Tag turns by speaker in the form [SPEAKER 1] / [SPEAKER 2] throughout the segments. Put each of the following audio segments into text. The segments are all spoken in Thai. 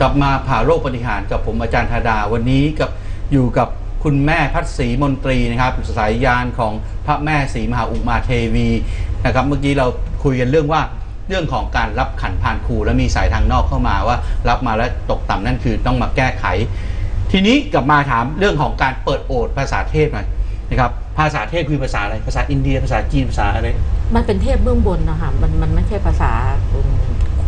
[SPEAKER 1] กลับมาผ่าโรคปฏิหารกับผมอาจารย์ธาดาวันนี้กับอยู่กับคุณแม่พัฒศรีมนตรีนะครับสายยานของพระแม่ศรีมหาอุมาเทวีนะครับเมื่อกี้เราคุยกันเรื่องว่าเรื่องของการรับขันพานครูแล้วมีสายทางนอกเข้ามาว่า รับมาแล้วตกต่ำนั่นคือต้องมาแก้ไข ทีนี้กลับมาถามเรื่องของการเปิดโอษภาษาเทพหน่อยนะครับภาษาเทพคือภาษาอะไรภาษาอินเดียภาษาจีนภาษาอะไร
[SPEAKER 2] มันเป็นเทพเบื้องบนนะคะมันมันไม่ใช่ภาษา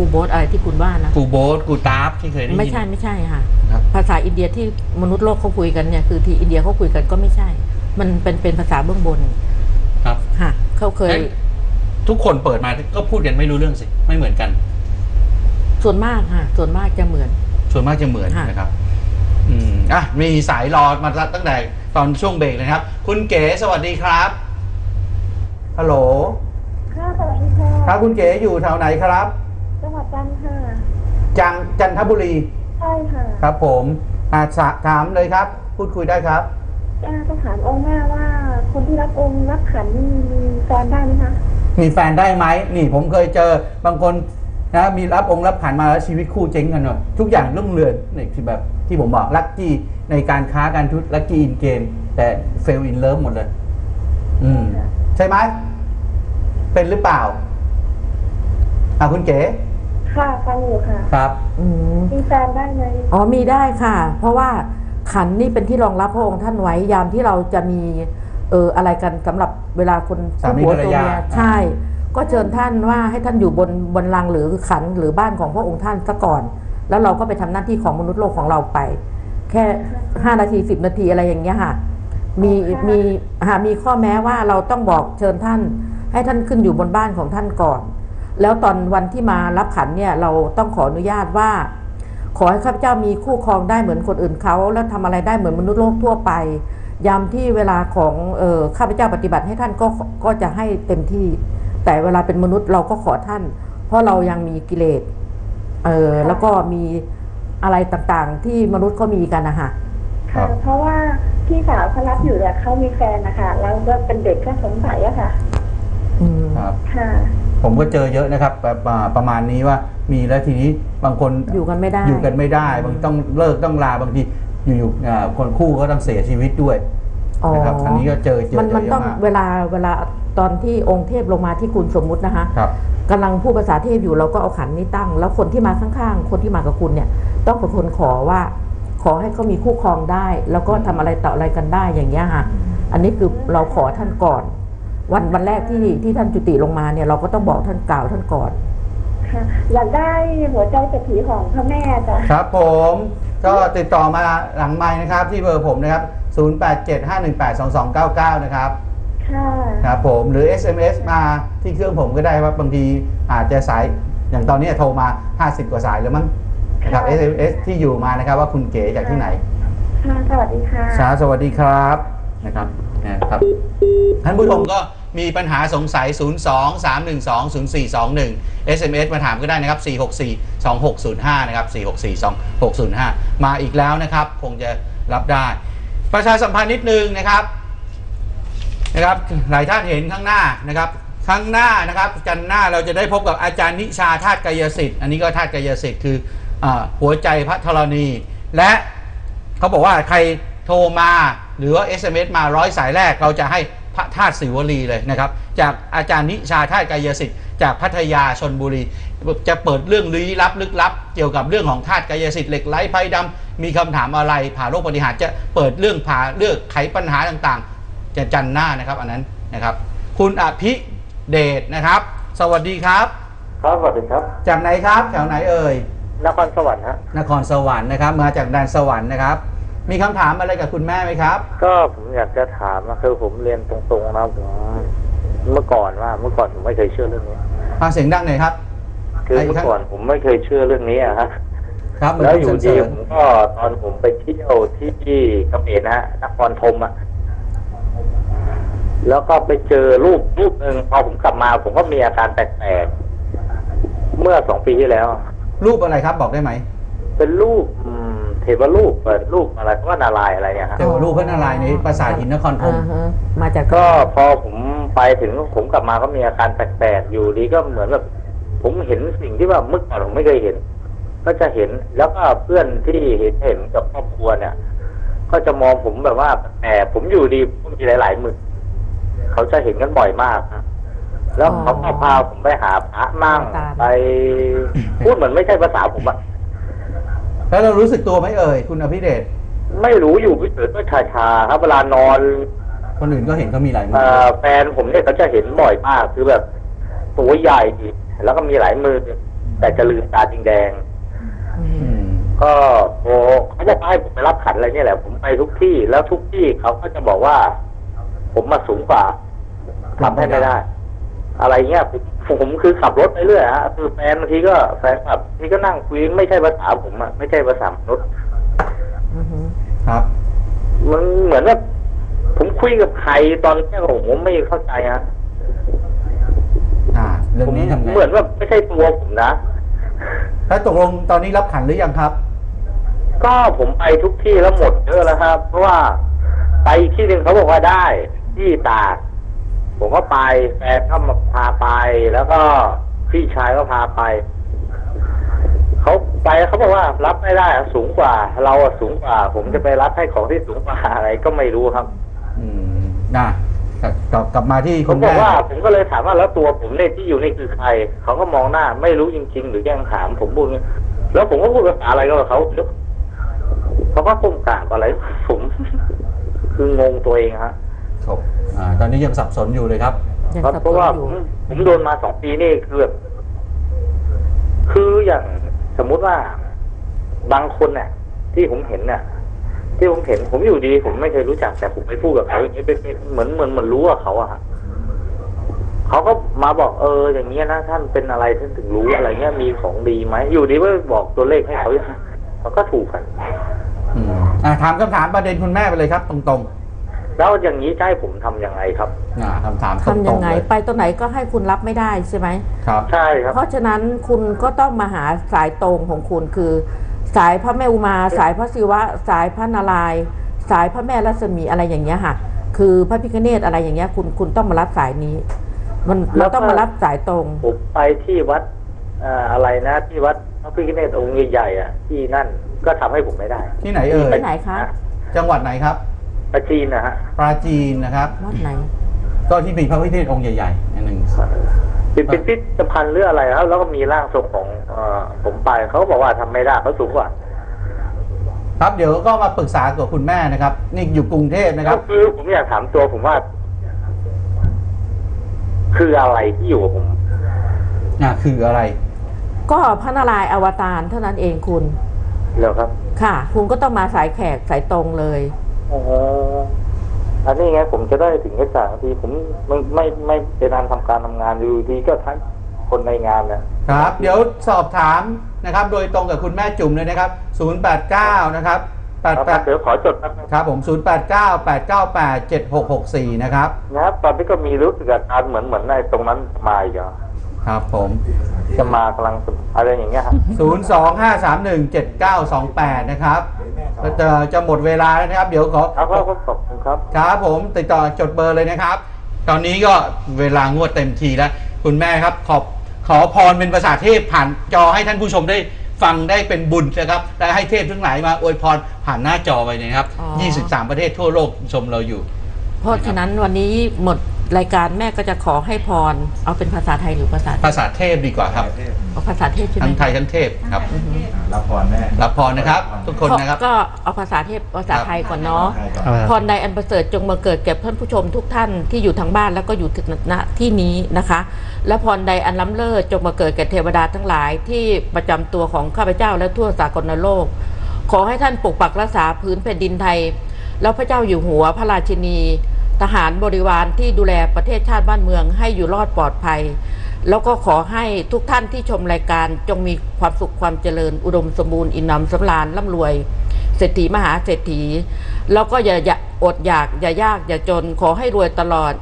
[SPEAKER 2] ครูโบสอะไรที่คุณว่านะ
[SPEAKER 1] กูโบสกูตาฟที่เคยได้ยิน
[SPEAKER 2] ไม่ใช่ไม่ใช่ค่ะ
[SPEAKER 1] ครับ
[SPEAKER 2] ภาษาอินเดียที่มนุษย์โลกเขาคุยกันเนี่ยคือที่อินเดียเขาคุยกันก็ไม่ใช่ มันเป็นเป็นภาษาเบื้องบน
[SPEAKER 1] ครับ
[SPEAKER 2] ค่ะเขาเคย
[SPEAKER 1] เอ๊ะทุกคนเปิดมาก็พูดกันไม่รู้เรื่องสิ ไม่เหมือนกัน
[SPEAKER 2] ส่วนมากค่ะ ส่วนมากจะเหมือน
[SPEAKER 1] ส่วนมากจะเหมือน
[SPEAKER 2] ค่ะ
[SPEAKER 1] นะครับ อืมอะมีสายรอมาตั้งแต่ตอนช่วงเบรกเลยนะครับ คุณเก๋สวัสดีครับฮัลโหล
[SPEAKER 3] ค่ะสวัสดีค่ะ
[SPEAKER 1] ครับคุณเก๋อยู่แถวไหนครับ
[SPEAKER 3] จังหวัดจันทร์ค่ะ
[SPEAKER 1] จังจันทบุรี
[SPEAKER 3] ใช่ค่ะ
[SPEAKER 1] ครับผมอาสะถามเลยครับ พูดคุยได้ครับ
[SPEAKER 3] อ่าต้องถามองค์แม่ว่า คนที่รับองค์รับขันนี่มีแฟนได้ไหมคะ
[SPEAKER 1] มีแฟนได้ไหมนี่ผมเคยเจอบางคนนะมีรับองค์รับขันมาแล้วชีวิตคู่เจ๊งกันหน่อยทุกอย่างรุ่งเรืองนี่คือแบบที่ผมบอกลัคกี้ในการค้าการทุนลัคกี้อินเกมแต่เฟลอินเลิฟหมดเลย อืม ใช่ไหมเป็นหรือเปล่าอะคุณเก๋
[SPEAKER 3] ค่ะฟังอยู่ค่ะ
[SPEAKER 1] ครับ
[SPEAKER 2] อืม
[SPEAKER 3] มีแฟนได้ไหม
[SPEAKER 2] อ๋อมีได้ค่ะ เพราะว่าขันนี่เป็นที่รองรับพระองค์ท่านไว้ยามที่เราจะมีเอออะไรกันสำหรับเวลาคน
[SPEAKER 1] สามี
[SPEAKER 2] คู่
[SPEAKER 1] ภรรยา
[SPEAKER 2] ตัวเมีใช่ ก็เชิญท่านว่าให้ท่านอยู่บนบนลังก์หรือขันหรือบ้านของพระองค์ท่านซะก่อน แล้วเราก็ไปทำหน้าที่ของมนุษย์โลกของเราไป แค่ห้านาทีสิบนาทีอะไรอย่างเงี้ยค่ะมีมีหามีข้อแม้ว่าเราต้องบอกเชิญท่าน ให้ท่านขึ้นอยู่บนบ้านของท่านก่อน แล้วตอนวันที่มารับขันเนี่ยเราต้องขออนุญาตว่า ขอให้ข้าพเจ้ามีคู่ครองได้เหมือนคนอื่นเขาแล้วทำอะไรได้เหมือนมนุษย์โลกทั่วไปยามที่เวลาของเออข้าพเจ้าปฏิบัติให้ท่านก็ก็จะให้เต็มที่ แต่เวลาเป็นมนุษย์เราก็ขอท่าน เพราะเรายังมีกิเลสเออแล้วก็มีอะไรต่างๆ ที่มนุษย์เขามีกันนะคะ
[SPEAKER 1] ครั
[SPEAKER 3] ค่ะ
[SPEAKER 1] บ
[SPEAKER 3] เพราะว่าพี่สาวเขารับอยู่แต่เขามีแฟนนะคะแล้วก็เป็นเด็กแค่สงสัยอะค่ะ
[SPEAKER 2] อืม
[SPEAKER 1] ครับ
[SPEAKER 3] ค่ะ
[SPEAKER 1] ผมก็เจอเยอะนะครับแบบอ่าประมาณนี้ว่ามีแล้วทีนี้บางคน
[SPEAKER 2] อยู่กันไม่ได้
[SPEAKER 1] อยู่กันไม่ได้ บางต้องเลิกต้องลาบางทีอยู่ๆอ่าคนคู่ก็ต้องเสียชีวิตด้วยนะครับอันนี้ก็เจอเจอ
[SPEAKER 2] มันมัน
[SPEAKER 1] เยอะ
[SPEAKER 2] ต้อง
[SPEAKER 1] มาก
[SPEAKER 2] เวลาเวลาตอนที่องค์เทพลงมาที่คุณสมมุตินะคะ
[SPEAKER 1] ครับ
[SPEAKER 2] กำลังพูดภาษาเทพอยู่เราก็เอาขันนี้ตั้ง แล้วคนที่มาข้างๆ คนที่มากับคุณเนี่ย ต้องเป็นคนขอว่า ขอให้เขามีคู่ครองได้ แล้วก็ทำอะไรต่ออะไรกันได้อย่างเงี้ยค่ะอันนี้คือเราขอท่านก่อน วันวันแรกที่ที่ท่านจุติลงมาเนี่ยเราก็ต้องบอกท่านกล่าวท่านก่อน
[SPEAKER 3] ค่ะอยากได้หัวใจเศรษฐีของพระแม่จ้ะ
[SPEAKER 1] ครับผมก็ติดต่อมาหลังไม้นะครับ ที่เบอร์ผมนะครับ 0875182299 นะครับ
[SPEAKER 3] ค่ะ
[SPEAKER 1] ครับผมหรือ SMS มาที่เครื่องผมก็ได้ว่าบางทีอาจจะสายอย่างตอนนี้โทรมา 50 กว่าสายแล้วมั้งนะครับ SMS ที่อยู่มานะครับว่าคุณเก๋จากที่ไหน
[SPEAKER 3] ค่ะสวัสดีค่ะ
[SPEAKER 1] สาสวัสดีครับนะครับนะครับท่านผู้ชมก็ มีปัญหาสงสัย 0 2 3 1 2 0 4 2 1 SMS มาถามก็ได้นะครับ 464 2605 นะครับ 464 2605 มาอีกแล้วนะครับ คงจะรับได้ ประชาสัมพันธ์นิดนึงนะครับนะครับ หลายท่านเห็นข้างหน้านะครับข้างหน้านะครับจันทร์หน้าเราจะได้พบกับอาจารย์นิชาธาตุกายสิทธิ์อันนี้ก็ธาตุกายสิทธิ์คืออหัวใจพระธรณี และเขาบอกว่าใครโทรมาหรือว่า SMS มาร้อยสายแรกเราจะให้ ระธาตุศิวลีเลยนะครับ จากอาจารย์นิชาธาตุกายสิทธิ์จากพัทยาชนบุรี จะเปิดเรื่องลี้ลับลึกลับ เกี่ยวกับเรื่องของธาตุกายสิทธิ์เหล็กไหลไพ่ดำมีคำถามอะไรผ่าโรคปฏิหารย์จะเปิดเรื่องผ่าเลือกไขปัญหาต่างๆ จะจันทร์หน้านะครับอันนั้นนะครับ คุณอภิเดชนะครับ สวัสดีครับ
[SPEAKER 4] ครับสวัสดีครับ
[SPEAKER 1] จากไหนครับแถวไหนเอ่ย
[SPEAKER 4] นครสวรรค์ฮะ
[SPEAKER 1] นครสวรรค์นะครับ มาจากแดนสวรรค์นะครับ มีคำถามอะไรกับคุณแม่ไหมครับ
[SPEAKER 4] ก็ผมอยากจะถามนะคือผมเรียนตรงๆนะผมเมื่อก่อนว่าเมื่อก่อนผมไม่เคยเชื่อเรื่องนี้
[SPEAKER 1] ฟังเสียงดังหน่อยครับ
[SPEAKER 4] คือ
[SPEAKER 1] ไอ้
[SPEAKER 4] เมื่
[SPEAKER 1] ครับ
[SPEAKER 4] อก่อนผมไม่เคยเชื่อเรื่องนี้อะฮะ
[SPEAKER 1] ครับมัน
[SPEAKER 4] แล้ว
[SPEAKER 1] เป็น
[SPEAKER 4] อยู่
[SPEAKER 1] เส
[SPEAKER 4] ดี
[SPEAKER 1] ริ
[SPEAKER 4] ผมก็ตอนผมไปเที่ยวที่เขมรนะฮะนครธมอะแล้วก็ไปเจอรูปรูปหนึ่งพอผมกลับมา ผมก็มีอาการแปลกๆเมื่อสองปีที่แล้ว
[SPEAKER 1] รูปอะไรครับบอกได้ไหม
[SPEAKER 4] เป็นรูปอืมเทวรูปเปิดรูปอะไรก็ว่านารายณ์อะไรเนี่ยฮะ
[SPEAKER 1] เจอรูปพระนารายณ์ในปราสาทหินนครธม
[SPEAKER 2] อ่าฮะมาจาก
[SPEAKER 4] ก็พอผมไปถึงผมกลับมาก็มีอาการแปลกๆอยู่ดีก็เหมือนแบบผมเห็นสิ่งที่ว่าเมื่อก่อนผมไม่เคยเห็น ก็จะเห็นแล้วก็เพื่อนที่เห็นเห็นกับครอบครัวเนี่ย ก็จะมองผมแบบว่าแหมผมอยู่ดีผมมีหลายๆมือเขาจะเห็นกันบ่อยมากนะแล้ว
[SPEAKER 2] อ๋อ
[SPEAKER 4] เขาก็พาผมไปหาพระมั่ง
[SPEAKER 2] ตาม
[SPEAKER 4] ไปพูดเหมือนไม่ใช่ภาษาผมอะ
[SPEAKER 1] แล้วเรารู้สึกตัวไหมเอ่ยคุณอภิเดช
[SPEAKER 4] ไม่รู้อยู่เฉยๆก็ชาชาๆครับเวลานอน
[SPEAKER 1] คนอื่นก็เห็นเขามีหลายมื
[SPEAKER 4] เอ่อแฟนผมเนี่ยเขาจะเห็นบ่อยมากคือแบบ ตัวใหญ่แล้วก็มีหลายมือ แต่จะลืมตาจริงแดง
[SPEAKER 2] อื
[SPEAKER 1] อื
[SPEAKER 2] ม
[SPEAKER 1] ม
[SPEAKER 4] ก็โอ้เขาจะให้ผมไปรับขันอะไรเนี่ยแหละ ผมไปทุกที่แล้วทุกที่เขาก็จะบอกว่า ผมมาสูงกว่าทำให้ไม่ได้ อะไรเงี้ยผมผมคือขับรถไปเรื่อยฮะคือแฟนบางทีก็แฟนขับทีก็นั่งคุยไม่ใช่ภาษาผมอะไม่ใช่ภาษามนุษย์
[SPEAKER 2] อือฮึ
[SPEAKER 1] ครับ
[SPEAKER 4] มันเหมือนว่าผมคุยกับใครตอนแรกผมไม่เข้าใจฮะ
[SPEAKER 1] อ่าเรื่อ
[SPEAKER 4] ผ
[SPEAKER 1] ง
[SPEAKER 4] ม
[SPEAKER 1] นี้ทำไง
[SPEAKER 4] เหมือนว่าไม่ใช่ตัวผมนะ
[SPEAKER 1] แล้วตกลงตอนนี้รับขันหรือยังครับ
[SPEAKER 4] ก็ผมไปทุกที่แล้วหมดเยอะแล้วครับ เพราะว่าไปอีกที่หนึ่งเขาบอกว่าได้ที่ตาก ผมก็ไปแฟนก็มาพาไป แล้วก็พี่ชายก็พาไปเขาไปเขาบอกว่ารับไม่ได้อะสูงกว่า เราอะสูงกว่า ผมจะไปรับให้ของที่สูงกว่าอะไรก็ไม่รู้ครับ
[SPEAKER 1] อืมน่ะกลับกลับกลับมาที่
[SPEAKER 4] ผ
[SPEAKER 1] คุ
[SPEAKER 4] ม
[SPEAKER 1] ณ
[SPEAKER 4] บอ
[SPEAKER 1] แม่
[SPEAKER 4] กว่า ผมก็เลยถามว่าแล้วตัวผมเนี่ยที่อยู่นี่คือใครเขาก็มองหน้า ไม่รู้จริง ๆ หรือยังถามผมพูดงี้แล้วผมก็พูดภาษาอะไรก็กับเขาเขาก็ก้มกราบอะไร ผม คืองงตัวเองฮะ
[SPEAKER 1] ครับอ่าตอนนี้ยังสับสนอยู่เลยครับ
[SPEAKER 2] ยัง
[SPEAKER 4] ครับ
[SPEAKER 2] สับ
[SPEAKER 4] เพ
[SPEAKER 2] ส
[SPEAKER 4] ราะ
[SPEAKER 2] น
[SPEAKER 4] ว่า
[SPEAKER 2] อ
[SPEAKER 4] ผ
[SPEAKER 2] ยู่
[SPEAKER 4] มผมโดนมาสองปีนี่คือแบบคืออย่างสมมุติว่าบางคนเนี่ยที่ผมเห็นเนี่ยที่ผมเห็น ผมอยู่ดีผมไม่เคยรู้จักแต่ผมไปพูดกับเขาอย่างนี้เป็นเป็นเหมือนเหมือนเหมือนรู้ว่าเขาอะฮะเขาก็มาบอกเออ อย่างเงี้ยนะท่านเป็นอะไรท่านถึงรู้อะไรเงี้ยมีของดีไหมอยู่ดีว่าบอกตัวเลขให้เขาเขาก็ถูกกัน
[SPEAKER 1] อืมอ่าถามคำถามประเด็นคุณแม่ไปเลยครับ ตรง
[SPEAKER 4] แล้วอย่างนี้จะให้ผมทำยังไงครับ
[SPEAKER 1] ๆอ่าคำถามตรง
[SPEAKER 2] ทำยัง
[SPEAKER 1] ๆ
[SPEAKER 2] ไง
[SPEAKER 1] เลย
[SPEAKER 2] ไปตัวไหนก็ให้คุณรับไม่ได้ใช่ไหม
[SPEAKER 1] ครับ
[SPEAKER 4] ใช่ครับ
[SPEAKER 2] เพราะฉะนั้นคุณก็ต้องมาหาสายตรงของคุณคือ สายพระแม่อุมา สายพระศิวะ สายพระนารายณ์สายพระแม่รัศมีอะไรอย่างเงี้ยค่ะ คือพระพิฆเนศอะไรอย่างเงี้ยคุณคุณต้องมารับสายนี้ มัน
[SPEAKER 4] แล้
[SPEAKER 2] เรา
[SPEAKER 4] วก็
[SPEAKER 2] ต้องมารับสายตรง
[SPEAKER 4] ผมไปที่วัดเอ่ออะไรนะที่วัดพระพิฆเนศองค์ใหญ่ๆอะที่นั่นก็ทำให้ผมไม่ได้
[SPEAKER 1] ที่ไหนเอ่ย
[SPEAKER 2] ที่ไหนคะ
[SPEAKER 1] จังหวัดไหนครับ
[SPEAKER 4] ประจีนนะฮะ
[SPEAKER 1] ปราจีนนะครับ
[SPEAKER 2] วัดไหน
[SPEAKER 1] ก็ที่มีพระพิฆเนศองค์ใหญ่ๆอันหนึ่ง
[SPEAKER 4] เป็นเป็นพิพิธภัณฑ์หรืออะไรครับแล้วก็มีร่างทรงของเอ่อผมไปเขาก็บอกว่าทำไม่ได้เขาสูงกว่า
[SPEAKER 1] ครับเดี๋ยวก็มาปรึกษากับคุณแม่นะครับ นี่อยู่กรุงเทพนะครับ
[SPEAKER 4] ก็คือผมอยากถามตัวผมว่า คืออะไรที่อยู่กับผม
[SPEAKER 1] อ่าคืออะไร
[SPEAKER 2] ก็พระนารายณ์อวตารเท่านั้นเองคุณ
[SPEAKER 4] แล้วครับ
[SPEAKER 2] ค่ะ คุณก็ต้องมาสายแขกสายตรงเลย
[SPEAKER 4] อ๋ออันนี้ไงผมจะได้ถึงกระจ่างทีผมไม่ไม่ไม่เป็นอันทำการทำงานอยู่ดีก็ทั้งคนในงานเนี่ย
[SPEAKER 1] ครับ เดี๋ยวสอบถามนะครับ โดยตรงกับคุณแม่จุ่มเลยนะครับ 089 นะครับ
[SPEAKER 4] ครับเดี๋ยว
[SPEAKER 1] 88
[SPEAKER 4] ขอจดนะครับ
[SPEAKER 1] ครับผม 089 898 7664 นะครับ
[SPEAKER 4] นะครับ ตอนนี้ก็มีรู้สึกอาการเหมือนเหมือนในตรงนั้นมาอีกเหรอ
[SPEAKER 1] ครับผม
[SPEAKER 4] จะมากำลังอะไรอย่างเงี้ยฮะ
[SPEAKER 1] 025317928 นะครับแล้วจะจะหมดเวลาแล้วนะครับ เดี๋ยวขอ
[SPEAKER 4] ครับครับขอบคุณครับ
[SPEAKER 1] ครับผมติดต่อจดเบอร์เลยนะครับ ตอนนี้ก็เวลางวดเต็มทีแล้ว คุณแม่ครับ ขอบขอพรเป็นภาษาเทพผ่านจอให้ท่านผู้ชมได้ฟังได้เป็นบุญนะครับและให้เทพทั้งหลายมาอวยพรผ่านหน้าจอไปนะครับ
[SPEAKER 2] อ๋อ
[SPEAKER 1] 23 ประเทศทั่วโลกชมเราอยู่
[SPEAKER 2] เพราะฉะนั้นวันนี้หมด รายการแม่ก็จะขอให้พร เอาเป็นภาษาไทยหรือภาษา
[SPEAKER 1] ภาษาเทพดีกว่าครับ
[SPEAKER 2] เอาภาษาเทพใช่ไหม
[SPEAKER 1] ทั้งไทยทั้งเทพครับ
[SPEAKER 2] อือฮึ
[SPEAKER 5] รับพรแม่
[SPEAKER 1] รับพรนะครับ ทุกคนนะครับ
[SPEAKER 2] ก็เอาภาษาเทพภาษาไทยก่อนเนาะ
[SPEAKER 5] ใช่ครับ
[SPEAKER 2] พรใดอันประเสริฐจงมาเกิดแก่ท่านผู้ชมทุกท่านที่อยู่ทางบ้านแล้วก็อยู่ณที่นี้นะคะ และพรใดอันล้ำเลิศจงมาเกิดแก่เทวดาทั้งหลาย ที่ประจำตัวของข้าพเจ้าและทั่วสากลโลก ขอให้ท่านปกปักรักษาพื้นแผ่นดินไทย แล้วพระเจ้าอยู่หัวพระราชินี ทหารบริวารที่ดูแลประเทศชาติบ้านเมืองให้อยู่รอดปลอดภัย แล้วก็ขอให้ทุกท่านที่ชมรายการจงมีความสุขความเจริญ อุดมสมบูรณ์อิ่มหนำสำราญร่ำรวยเศรษฐีมหาเศรษฐี แล้วก็อย่าอย่าอดอยากอย่ายากอย่าจนขอให้รวยตลอด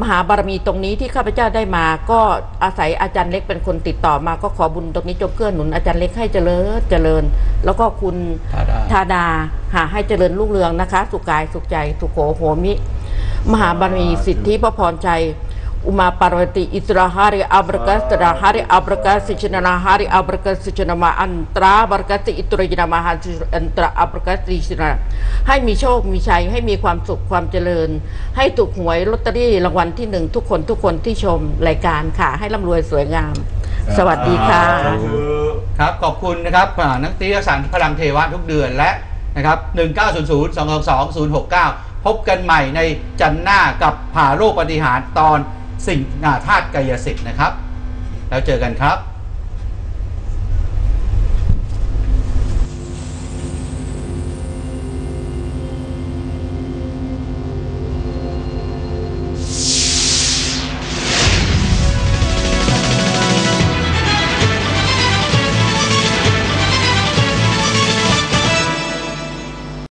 [SPEAKER 2] มหาบารมีตรงนี้ที่ข้าพเจ้าได้มา ก็อาศัยอาจารย์เล็กเป็นคนติดต่อมา ก็ขอบุญตรงนี้จงเกื้อหนุนอาจารย์เล็กให้เจริญเจริญ แล้วก็คุณ
[SPEAKER 1] ธาดา
[SPEAKER 2] ธาดาหาให้เจริญรุ่งเรืองนะคะ สุขกายสุขใจสุขโขโหมิ มหาบารมีสิทธิพระพรใจ Uma Parvati Itra Hari Abrakastra Hari Abrakasi Chinana Hari Abrakasi Chinama Antra Barkasi Itra Jinama Antra Abrakasi Chinana ให้มีโชคมีชัยให้มีความสุขความเจริญ ให้ถูกหวยลอตเตอรี่รางวัลที่หนึ่งทุกคนทุกคนที่ชมรายการค่ะ ให้ร่ำรวยสวยงาม สวัสดีค่ะ
[SPEAKER 1] ครับขอบคุณนะครับอ่านักตีรสันพลังเทวะทุกเดือนและนะครับ 1900 222 069 พบกันใหม่ในจันทร์หน้ากับผ่าโรคปฏิหารตอนสิ่งอาธาตุกายสิทธิ์นะครับ แล้วเจอกันครับ